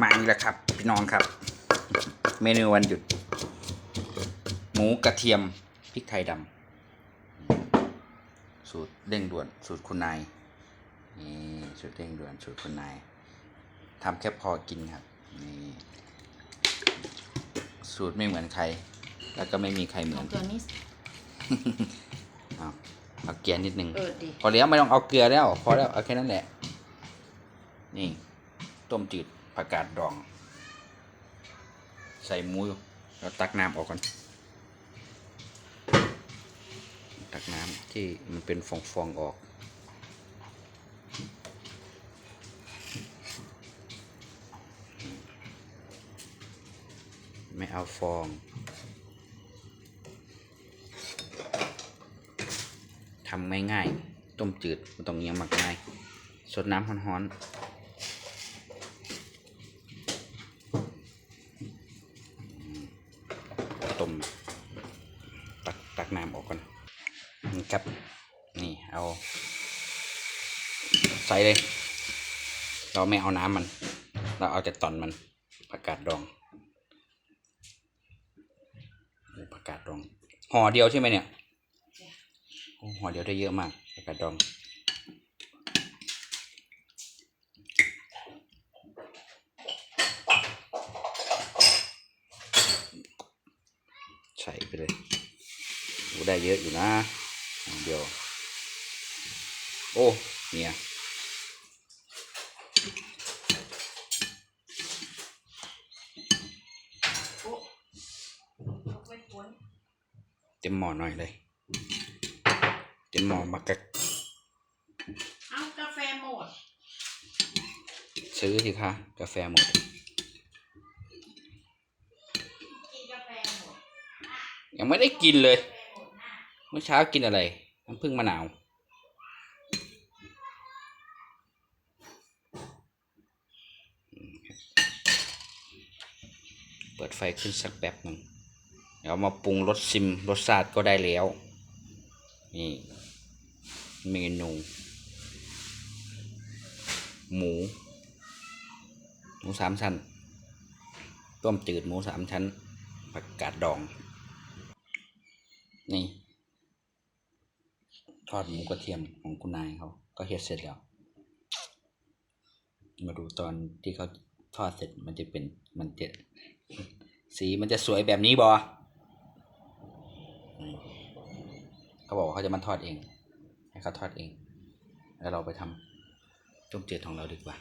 มาอีกแล้วครับ พี่น้องครับ เมนูวันหยุด หมูกระเทียมพริกไทยดำสูตรเร่งด่วน สูตรคุณนายนี่สูตรเร่งด่วนสูตรคุณนายทำแค่พอกินครับนี่สูตรไม่เหมือนใคร แล้วก็ไม่มีใครเหมืขออนงตัวนี้เอาเอาเกลือนิดนึงเออดีพอแล้วไม่ต้องเอาเกลือแล้ว พอแล้วเอาแค่นั้นแหละ นี่ ต้มจืด ผักกาดดอง ใส่หมูอยู่แล้วตักน้ำออกก่อนตักน้ำที่มันเป็นฟองๆออกไม่เอาฟอง ทำง่ายๆ ต้มจืดไม่ต้องเอียงมากมายสดน้ำร้อนๆ มตักตักน้ำออกก่อนนี่ครับ นี่เอา ใส่เลย เราไม่เอาน้ำมัน เราเอาแต่ตอนมันผักกาดดองผักกาดดองห่อเดียวใช่ไหมเนี่ยห่อเดียวได้เยอะมากผักกาดดอง ส่ไปเลยโอ้ได้เยอะอยู่นะห่อเดียว โอ้ เนี่ยเต็มหม้อหน่อยเลย เต็มหม้อบักกะเอากาแฟหมด ซื้อสิคะ กาแฟหมด กินกาแฟหมด ยังไม่ได้กินเลย เมื่อเช้ากินอะไรน้ำผึ้งมะนาวเปิดไฟขึ้นสักแป๊บหนึ่งเดี๋ยวมาปรุงรสซิมรสชาติก็ได้แล้ว นี่เมนู หมู หมูสามชั้น ต้มจืดหมูสามชั้นผักกาดดอง นี่ ทอดหมูกระเทียมของคุณนายเขา ก็เฮ็ดเสร็จแล้ว มาดูตอนที่เขาทอดเสร็จมันจะเป็นมันจะสีมันจะสวยแบบนี้บอเขาบอกว่าเขาจะมาทอดเอง ให้เขาทอดเอง แล้วเราไปทำต้มจืดของเราดีกว่า